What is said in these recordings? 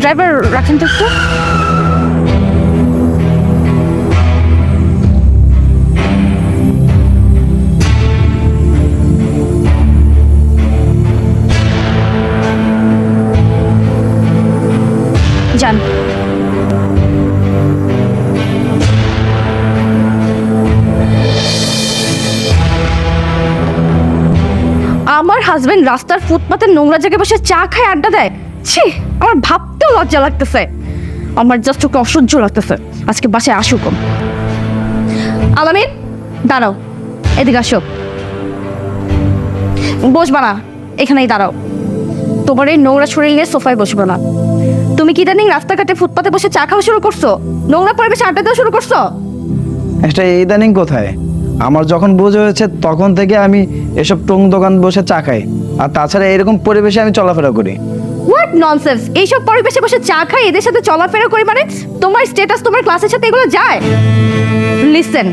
Driver রাখেন তো একটু। যান। আমার হাজবেন্ড রাস্তার ফুটপাতে নোংরা জায়গায় বসে চা খায়, আড্ডা দেয়। ছি। আমার ভাবতেও লজ্জা লাগতেছে। আমার জাস্ট ওকে অসহ্য লাগতেছে। আজকে বাসায় আসুক আলামিন, দাঁড়াও। এদিকে আসো। বসবা না। এখানেই দাঁড়াও। তোমার এই নোংরা শরীর নিয়ে সোফায় বসবে না। তুমি কি জানি রাস্তাঘাটে ফুটপাতে বসে চা খাওয়া শুরু করছ? নোংরা পরিবেশে আড্ডা দেওয়া শুরু করছ? এটা ইদানিং কোথায়? আমার যখন বোঝা হয়েছে, তখন থেকে আমি এসব টং দোকান বসে চা খাই। আর তাছাড়া এরকম পরিবেশে আমি চলাফেরা করি। What nonsense? এইসব পরিবেশে বসে চা খাই এদের সাথে চলাফেরা করি মানে তোমার স্ট্যাটাস তোমার ক্লাসের সাথে এগুলো যায়? লিসেন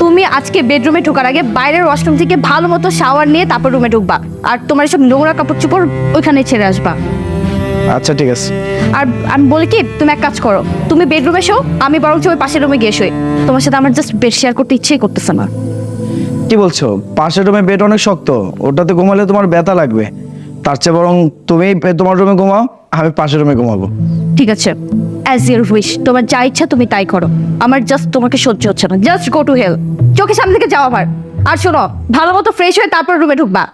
তুমি আজকে বেডরুমে ঢোকার আগে বাইরের ওয়াশরুম থেকে ভালো মতো শাওয়ার নিয়ে তারপর রুমে ঢুকবা। আর তোমার এসব নোংরা কাপড় চোপড় ওইখানে ছেড়ে আসবা। আচ্ছা ঠিক আছে। আর আমি বলি কি তুমি এক কাজ করো তুমি বেডরুমে শো আমি বরং ওই পাশের রুমে গিয়ে শুই। তোমার সাথে আমার জাস্ট বেড শেয়ার করতে ইচ্ছেই করতেছে না। কি বলছো? পাশের রুমে বেড অনেক শক্ত ওটাতে ঘুমালে তোমার ব্যথা লাগবে। তার চেয়ে বরং তুমি তোমার রুমে ঘুমাও, আমি পাশের রুমে ঘুমাবো। ঠিক আছে। অ্যাজ ইউর উইশ তোমার যা ইচ্ছা তুমি তাই করো। আমার জাস্ট তোমাকে সহ্য হচ্ছে না। জাস্ট গো টু হেল চোখে সামনে থেকে যাও আবার। আর শোনো ভালো মতো ফ্রেশ হয়ে তারপর রুমে ঢুকবা।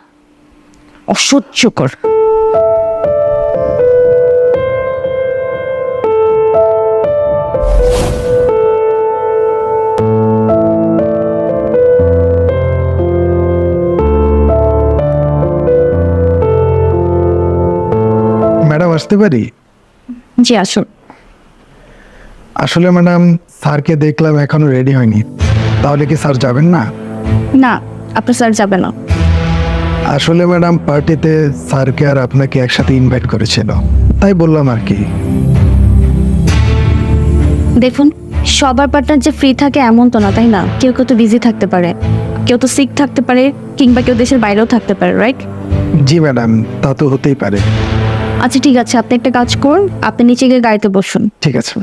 অসহ্যকর। আসতে পারি? জি আসুন। আসলে ম্যাডাম স্যারকে দেখলাম এখনও রেডি হয়নি। তাহলে কি স্যার যাবেন না? না আপনার স্যার যাবে না। আসলে ম্যাডাম পার্টিতে স্যারকে আর আপনাকে একসাথে ইনভাইট করেছিল। তাই বললাম আর কি। দেখুন সবার পার্টনার যে ফ্রি থাকে এমন তো না তাই না? কেউ কেউ তো বিজি থাকতে পারে। কেউ তো সিক থাকতে পারে কিংবা কেউ দেশের বাইরেও থাকতে পারে রাইট জি ম্যাডাম তা তো হতেই পারে। আচ্ছা ঠিক আছে আপনি একটা কাজ করুন আপনি নিচে গিয়ে গাড়িতে বসুন। ঠিক আছে।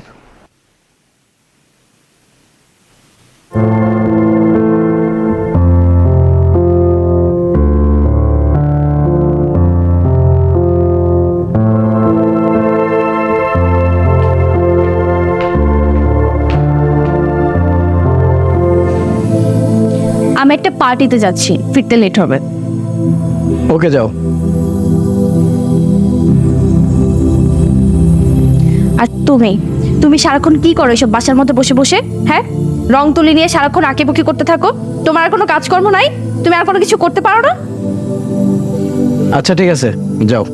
আমি একটা পার্টিতে যাচ্ছি ফিরতে লেট হবে। ওকে যাও। তুমি? তুমি সারাক্ষণ কি করো এসব বাসার মধ্যে বসে বসে? হ্যাঁ? রং তুলি নিয়ে সারাক্ষণ আঁকিবুকি করতে থাকো। তোমার আর কোনো কাজকর্ম নাই? তুমি আর কোনো কিছু করতে পারো না? আচ্ছা ঠিক আছে। যাও।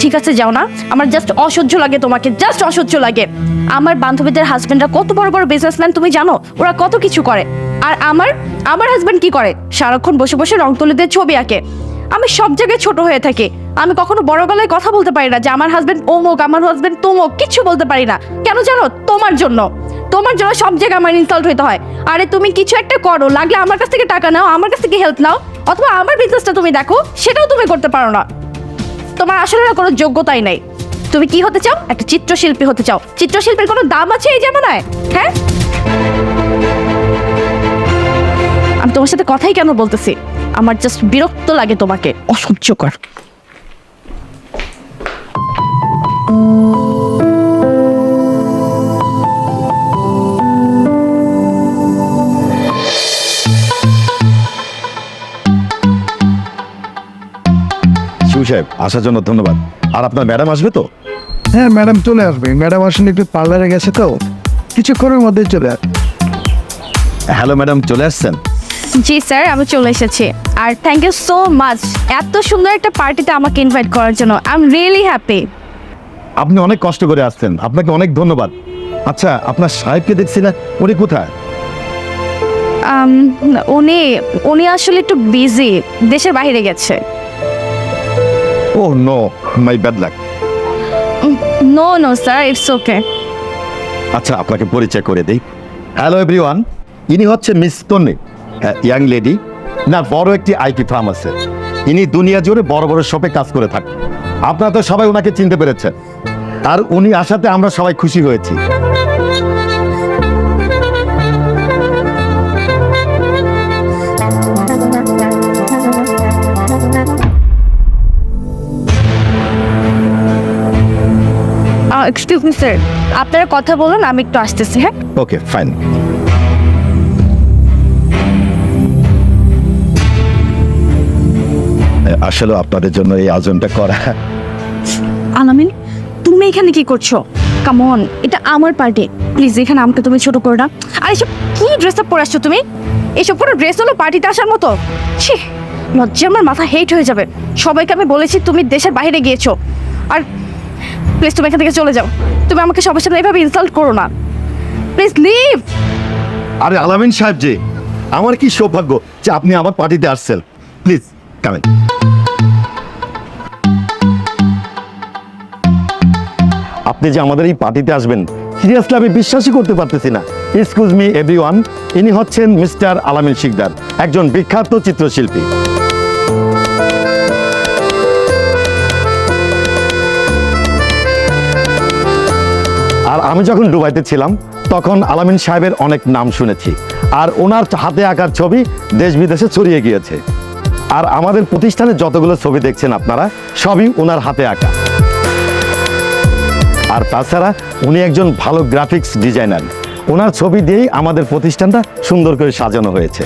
ঠিক আছে যাও না। আমার জাস্ট অসহ্য লাগে তোমাকে জাস্ট অসহ্য লাগে। আমার বান্ধবীদের হাজবেন্ডরা কত বড় বড় বিজনেসম্যান তুমি জানো? ওরা কত কিছু করে। আর আমার আমার হাজবেন্ড কি করে? সারাক্ষণ বসে বসে রং তুলি দিয়ে ছবি আঁকে। আমি সব জায়গায় ছোট হয়ে থাকি। আমি কখনো বড় গলায় কথা বলতে পারি না যে আমার হাজবেন্ড অমুক, আমার হাজবেন্ড তমুক, কিছু বলতে পারি না। কেন জানো? তোমার জন্য। তোমার জন্য সব জায়গায় আমার ইনসাল্ট হইতে হয়। আরে তুমি কিছু একটা করো, লাগলে আমার কাছ থেকে টাকা নাও, আমার কাছ থেকে হেল্প নাও, অথবা আমার বিজনেসটা তুমি দেখো, সেটাও তুমি করতে পারো না। তোমার আসলে না কোনো যোগ্যতাই নেই। তুমি কি হতে চাও? একটা চিত্রশিল্পী হতে চাও। চিত্রশিল্পের কোনো দাম আছে এই জামানায় হ্যাঁ? আমি তোমার সাথে কথাই কেন বলতেছি? আমার জাস্ট বিরক্ত লাগে তোমাকে। অসহ্যকর। শিউ সাহেব আসার জন্য ধন্যবাদ। আর আপনার ম্যাডাম আসবে তো? হ্যাঁ ম্যাডাম চলে আসবে। ম্যাডাম আসলে একটু পার্লারে গেছে তো। কিছুক্ষণের মধ্যে চলে আসবে হ্যালো ম্যাডাম চলে আসছেন? জি স্যার আমি চলে এসেছি। আর থ্যাংক ইউ সো মাচ এত সুন্দর একটা পার্টিতে আমাকে ইনভাইট করার জন্য। আই এম রিয়েলি হ্যাপি আপনি অনেক কষ্ট করে আসছেন। আপনাকে অনেক ধন্যবাদ। আচ্ছা আপনার সাহেবকে দেখছি না উনি কোথায়? উনি উনি আসলে একটু বিজি দেশের বাইরে গেছে। ও no my bad luck no no sir it's okay আচ্ছা আপনাকে পরিচয় করে দেই। হ্যালো এভরিওয়ান ইনি হচ্ছে মিস তন্নি। ইয়াং লেডি না বড় একটি আইটি ফার্ম আছে। ইনি দুনিয়া জুড়ে বড় বড় শপে কাজ করে থাকেন। আপনারা তো সবাই ওনাকে চিনতে পেরেছেন। আর উনি আসাতে আমরা সবাই খুশি হয়েছি। এক্সকিউজ মি স্যার আপনারা কথা বলুন আমি একটু আসতেছি হ্যাঁ? ওকে ফাইন আসলে আপনাদের জন্য এই আয়োজনটা করা। আলামিন তুমি এখানে কি করছ? কামন এটা আমার পার্টি প্লিজ এখানে আমাকে তুমি ছোট করো না। আর এসব কি ড্রেস আপ পরে আসছো তুমি? এসব কোনো ড্রেস হলো পার্টিতে আসার মতো? ছি লজ্জা আমার মাথা হেট হয়ে যাবে। সবাইকে আমি বলেছি তুমি দেশের বাইরে গিয়েছো। আর প্লিজ তুমি এখান থেকে চলে যাও। তুমি আমাকে সবার সাথে এভাবে ইনসাল্ট করো না। প্লিজ লিভ আরে আলামিন সাহেব যে আমার কি সৌভাগ্য যে আপনি আমার পার্টিতে আসছেন। প্লিজ কামেন আপনি যে আমাদের এই পার্টিতে আসবেন। সিরিয়াসলি আমি বিশ্বাসই করতে পারতেছি না। এক্সকিউজ মি এভরিওয়ান ইনি হচ্ছেন মিস্টার আলামিন শিকদার, একজন বিখ্যাত চিত্রশিল্পী। আর আমি যখন দুবাইতে ছিলাম, তখন আলামিন সাহেবের অনেক নাম শুনেছি। আর ওনার হাতে আঁকার ছবি দেশ বিদেশে ছড়িয়ে গিয়েছে। আর আমাদের প্রতিষ্ঠানে যতগুলো ছবি দেখছেন আপনারা, সবই ওনার হাতে আঁকা। আর তাছাড়া উনি একজন ভালো গ্রাফিক্স ডিজাইনার ওনার ছবি দিয়েই আমাদের প্রতিষ্ঠানটা সুন্দর করে সাজানো হয়েছে।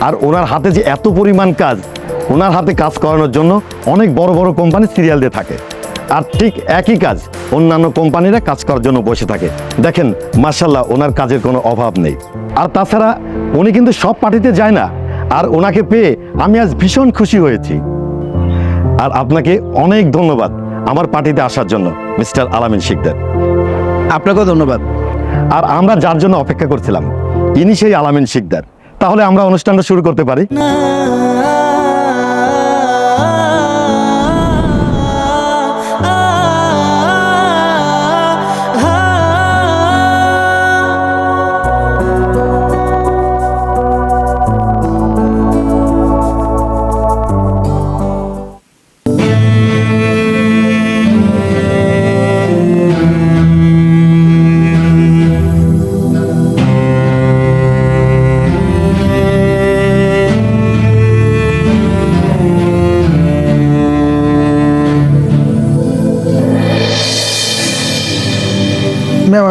আর ওনার হাতে যে এত পরিমাণ কাজ, ওনার হাতে কাজ করানোর জন্য অনেক বড় বড় কোম্পানি সিরিয়াল দিয়ে থাকে। আর ঠিক একই কাজ অন্যান্য কোম্পানিরা কাজ করার জন্য বসে থাকে। দেখেন মার্শাল্লাহ ওনার কাজের কোনো অভাব নেই। আর তাছাড়া উনি কিন্তু সব পার্টিতে যায় না। আর ওনাকে পেয়ে আমি আজ ভীষণ খুশি হয়েছি। আর আপনাকে অনেক ধন্যবাদ। আমার পার্টিতে আসার জন্য মিস্টার আলামিন শিকদার। আপনাকেও ধন্যবাদ। আর আমরা যার জন্য অপেক্ষা করছিলাম ইনি সেই আলামিন শিকদার। তাহলে আমরা অনুষ্ঠানটা শুরু করতে পারি?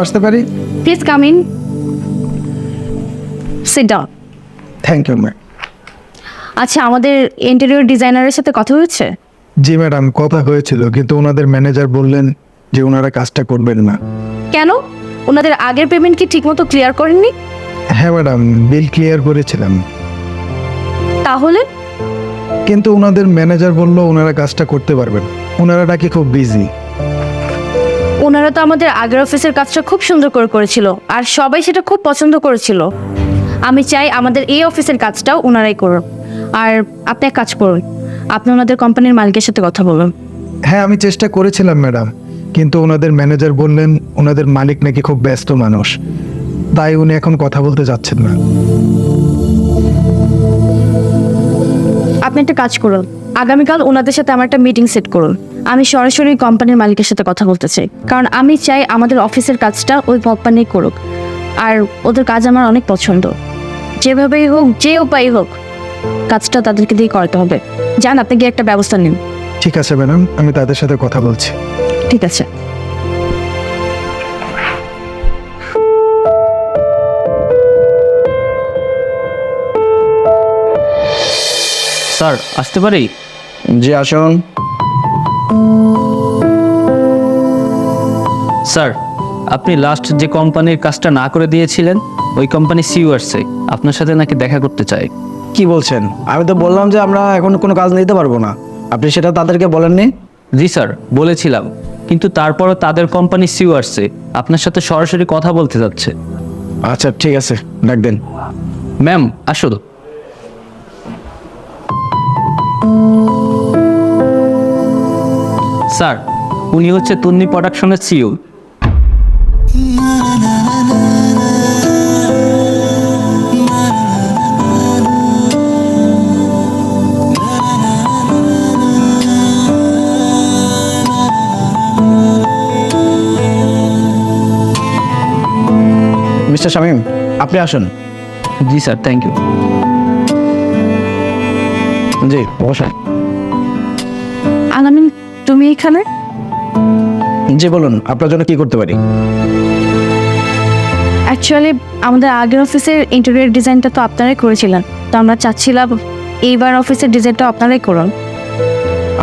আসতে পারি? Please come in sit down thank you ma'am আচ্ছা আমাদের ইন্টেরিয়র ডিজাইনারের সাথে কথা হয়েছে? জি ম্যাডাম কথা হয়েছিল কিন্তু ওনাদের ম্যানেজার বললেন যে ওনারা কাজটা করবেন না। কেন? ওনাদের আগের পেমেন্ট কি ঠিকমতো ক্লিয়ার করেননি? হ্যাঁ ম্যাডাম বিল ক্লিয়ার করেছিলাম। তাহলে? কিন্তু ওনাদের ম্যানেজার বলল ওনারা কাজটা করতে পারবেন ওনারা নাকি খুব বিজি ওনারা তো আমাদের আগের অফিসের কাজটা খুব সুন্দর করে করেছিল আর সবাই সেটা খুব পছন্দ করেছিল। আমি চাই আমাদের এই অফিসের কাজটাও ওনারাই করুন আর আপনি এক কাজ করুন আপনি ওনাদের কোম্পানির মালিকের সাথে কথা বলুন। হ্যাঁ আমি চেষ্টা করেছিলাম ম্যাডাম। কিন্তু ওনাদের ম্যানেজার বললেন ওনাদের মালিক নাকি খুব ব্যস্ত মানুষ। তাই উনি এখন কথা বলতে যাচ্ছেন না। আপনি একটা কাজ করুন আগামীকাল ওনাদের সাথে আমার একটা মিটিং সেট করুন। আমি সরাসরি কোম্পানির মালিকের সাথে কথা বলতে চাই। কারণ আমি চাই আমাদের অফিসের কাজটা ওই কোম্পানি করুক। আর ওদের কাজ আমার অনেক পছন্দ। যেভাবেই হোক যে উপায় হোক কাজটা তাদেরকে দিয়ে করাতে হবে। যান আপনি গিয়ে একটা ব্যবস্থা নিন। ঠিক আছে ম্যাডাম। আমি তাদের সাথে কথা বলছি। ঠিক আছে। স্যার আসতে পারি? জি আসুন। স্যার আপনি লাস্ট যে কোম্পানির কাজটা না করে দিয়েছিলেন ওই কোম্পানি সিইও আসছে আপনার সাথে নাকি দেখা করতে চাই। কি বলছেন? আমি তো বললাম যে আমরা এখন কোনো কাজ নিতে পারব না। আপনি সেটা তাদেরকে বলেননি? জি স্যার বলেছিলাম। কিন্তু তারপরও তাদের কোম্পানি সিইও আসছে আপনার সাথে সরাসরি কথা বলতে যাচ্ছে। আচ্ছা ঠিক আছে ডাক দেন। ম্যাম আসুন। স্যার উনি হচ্ছে তুন্নি প্রোডাকশনের সিও মিস্টার শামীম আপনি আসুন। জি স্যার থ্যাংক ইউ। জি বসুন এখানে জি বলুন আপনার জন্য কি করতে পারি? অ্যাকচুয়ালি আমাদের আগের অফিসের ইন্টেরিয়র ডিজাইনটা তো আপনারাই করেছিলেন। তো আমরা চাচ্ছিলাম এইবার অফিসের ডিজাইনটা আপনারাই করুন।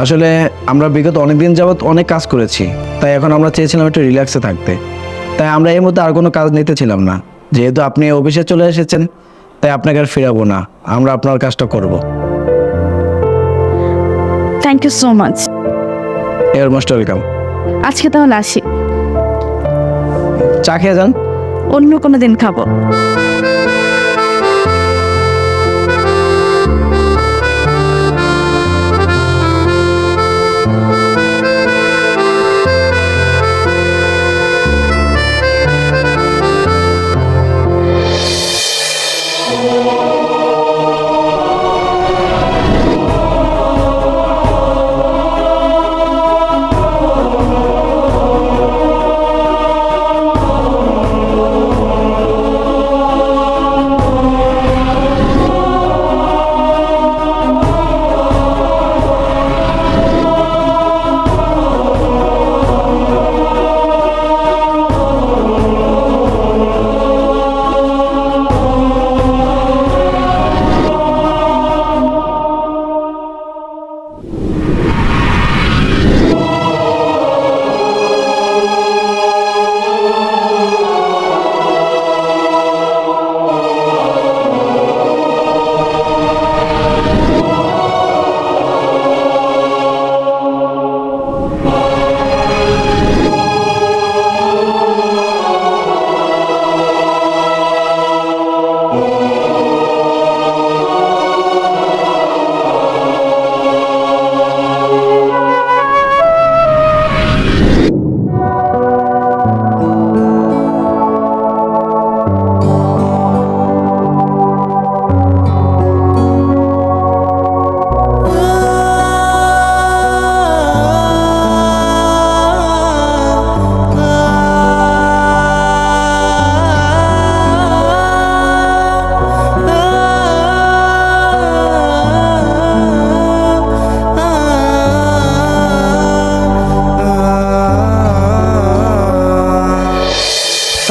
আসলে আমরা বিগত অনেক দিন যাবৎ অনেক কাজ করেছি। তাই এখন আমরা চেয়েছিলাম একটু রিল্যাক্সে থাকতে। তাই আমরা এই মুহূর্তে আর কোনো কাজ নিতেছিলাম না। যেহেতু আপনি অফিসে চলে এসেছেন তাই আপনাকে আর ফিরাবো না। আমরা আপনার কাজটা করব। থ্যাংক ইউ সো মাচ এর মোস্ট ওয়েলকাম আজকে তাহলে আসি। চা খেয়ে যান। অন্য কোনো দিন খাব।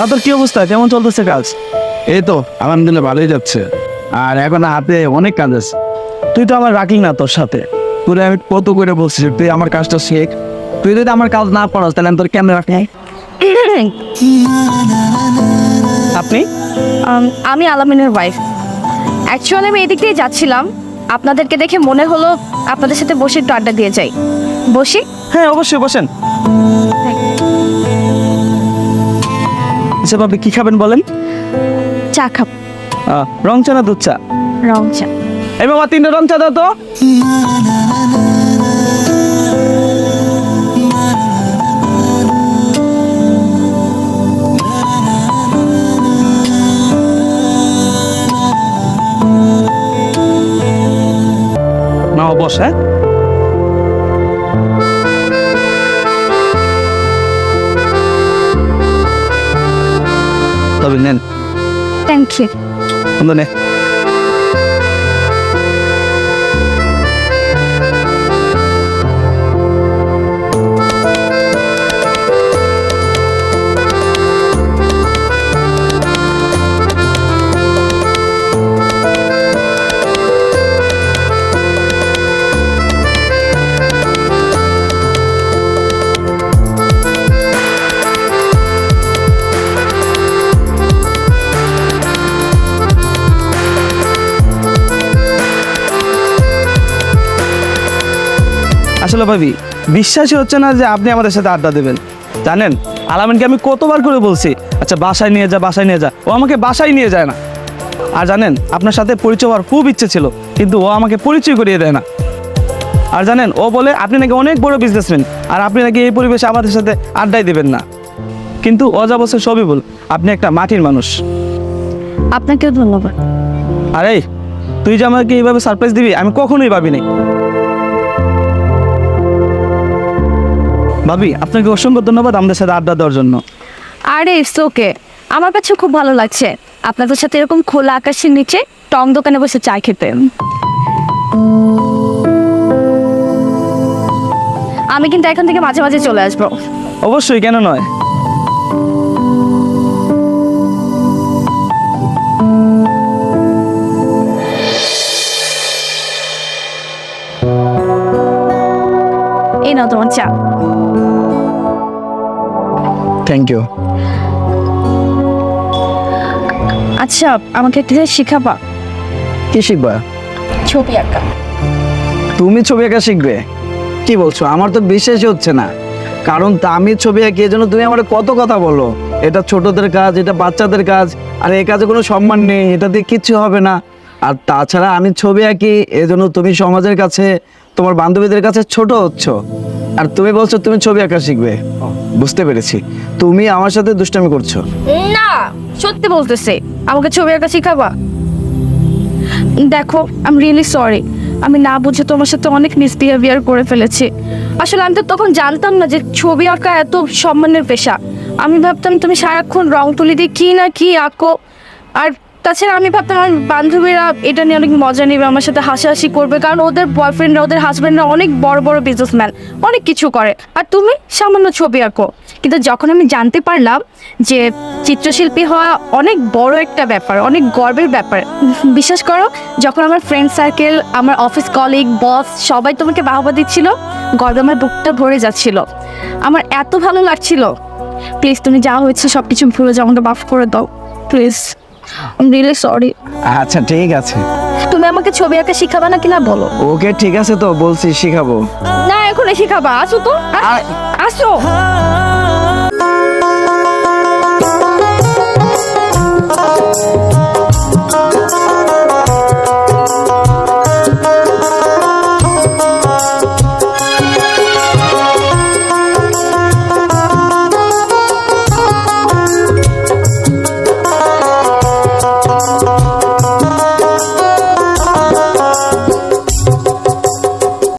তাদের কি অবস্থা? কেমন চলতেছে কাজ? এই তো আলহামদুলিল্লাহ ভালোই যাচ্ছে। আর এখন হাতে অনেক কাজ আছে। তুই তো আমার রাখলি না তোর সাথে। তোরে আমি কত করে বলছি তুই আমার কাজটা শেখ। তুই যদি আমার কাজ না পড়াস তাহলে আমি তোর কেমন রাখি আপনি? আমি আলামিনের ওয়াইফ অ্যাকচুয়ালি আমি এদিক দিয়ে যাচ্ছিলাম। আপনাদেরকে দেখে মনে হলো আপনাদের সাথে বসে একটু আড্ডা দিয়ে যাই। বসি? হ্যাঁ অবশ্যই বসেন। আচ্ছা বাবু কি খাবেন বলেন? চা খাব। রং চা না দুধ চা? রং চা। এই বাবা তিনটা রং চা দাও তো। নাও বস হ্যাঁ? তবে নেন থ্যাংক ইউ আসলে ভাবি বিশ্বাসই হচ্ছে না যে আপনি আমাদের সাথে আড্ডা দেবেন। জানেন আলামিনকে আমি কতবার করে বলছি আচ্ছা বাসায় নিয়ে যা বাসায় নিয়ে যা। ও আমাকে বাসায় নিয়ে যায় না। আর জানেন আপনার সাথে পরিচয় হওয়ার খুব ইচ্ছে ছিল কিন্তু ও আমাকে পরিচয় করিয়ে দেয় না। আর জানেন ও বলে আপনি নাকি অনেক বড় বিজনেসম্যান আর আপনি নাকি এই পরিবেশে আমাদের সাথে আড্ডাই দেবেন না। কিন্তু ও যা বলছে সবই বল আপনি একটা মাটির মানুষ। আপনাকেও ধন্যবাদ। আরে তুই যে আমাকে এইভাবে সারপ্রাইজ দিবি আমি কখনোই ভাবিনি। ভাবি আপনাকে অসংখ্য ধন্যবাদ আমাদের সাথে আড্ডা দেওয়ার জন্য। আরে ইটস ওকে আমার কাছে খুব ভালো লাগছে। আপনাদের সাথে এরকম খোলা আকাশের নিচে টং দোকানে বসে চা খেতে। আমি কিন্তু এখান থেকে মাঝে মাঝে চলে আসব। অবশ্যই কেন নয়? এই নাও তোমার চা। থ্যাংক ইউ আচ্ছা আমাকে একটা জিনিস শিখাবা। কি শিখবা? ছবি আঁকা। তুমি ছবি আঁকা শিখবে? কি বলছো? আমার তো বিশ্বাসই হচ্ছে না। কারণ তা আমি ছবি আঁকি এজন্য তুমি আমার কত কথা বলো। এটা ছোটদের কাজ এটা বাচ্চাদের কাজ আর এই কাজে কোনো সম্মান নেই এটা দিয়ে কিচ্ছু হবে না। আর তাছাড়া আমি ছবি আঁকি এজন্য তুমি সমাজের কাছে তোমার বান্ধবীদের কাছে ছোট হচ্ছ। আর তুমি বলছো তুমি ছবি আঁকা শিখবে। বুঝতে পেরেছি। তুমি আমার সাথে দুষ্টামি করছ। না, সত্যি বলতেছে। আমাকে ছবি আঁকা শিখাবা? দেখো আই এম রিয়েলি সরি আমি না বুঝে তোমার সাথে অনেক মিসবিহেভিয়ার করে ফেলেছি। আসলে আমি তো তখন জানতাম না যে ছবি আঁকা এত সম্মানের পেশা। আমি ভাবতাম তুমি সারাক্ষণ রং তুলি দিয়ে কি না কি আঁকো। আর তাছাড়া আমি ভাবতাম আমার বান্ধবীরা এটা নিয়ে অনেক মজা নেবে, আমার সাথে হাসাহাসি করবে, কারণ ওদের বয়ফ্রেন্ডরা ওদের হাজব্যান্ডরা অনেক বড় বড় বিজনেসম্যান অনেক কিছু করে। আর তুমি সামান্য ছবি আঁকো। কিন্তু যখন আমি জানতে পারলাম যে চিত্রশিল্পী হওয়া অনেক বড় একটা ব্যাপার, অনেক গর্বের ব্যাপার, বিশ্বাস করো, যখন আমার ফ্রেন্ড সার্কেল আমার অফিস কলিগ বস সবাই তোমাকে বাহবা দিচ্ছিল, গর্বে আমার বুকটা ভরে যাচ্ছিল। আমার এত ভালো লাগছিল। প্লিজ তুমি যা হয়েছে সব কিছু ভুলে যাও, আমাকে মাফ করে দাও। প্লিজ রিয়েলি সরি আচ্ছা ঠিক আছে। তুমি আমাকে ছবি আঁকা শিখাবা নাকি না বলো? ওকে ঠিক আছে তো বলছি শিখাবো। না এখনই শিখাবা। আসো তো। আ- আসো।